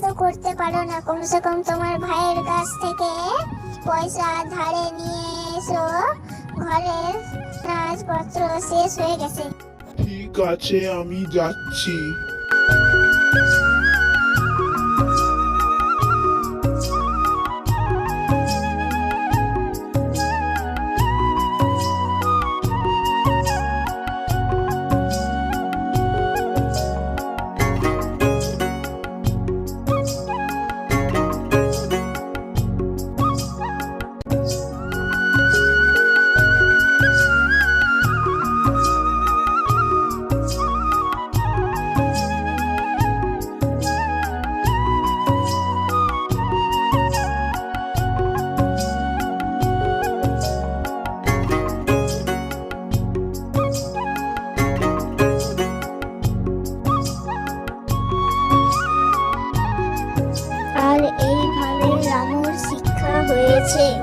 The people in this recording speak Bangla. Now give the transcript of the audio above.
তো করতে পারো না। কমসে কম তোমার ভাইয়ের কাছ থেকে পয়সা ধারে নিয়ে এসো। ঘরের কাজপত্র শেষ হয়ে গেছে। ঠিক আছে, আমি যাচ্ছি। છે.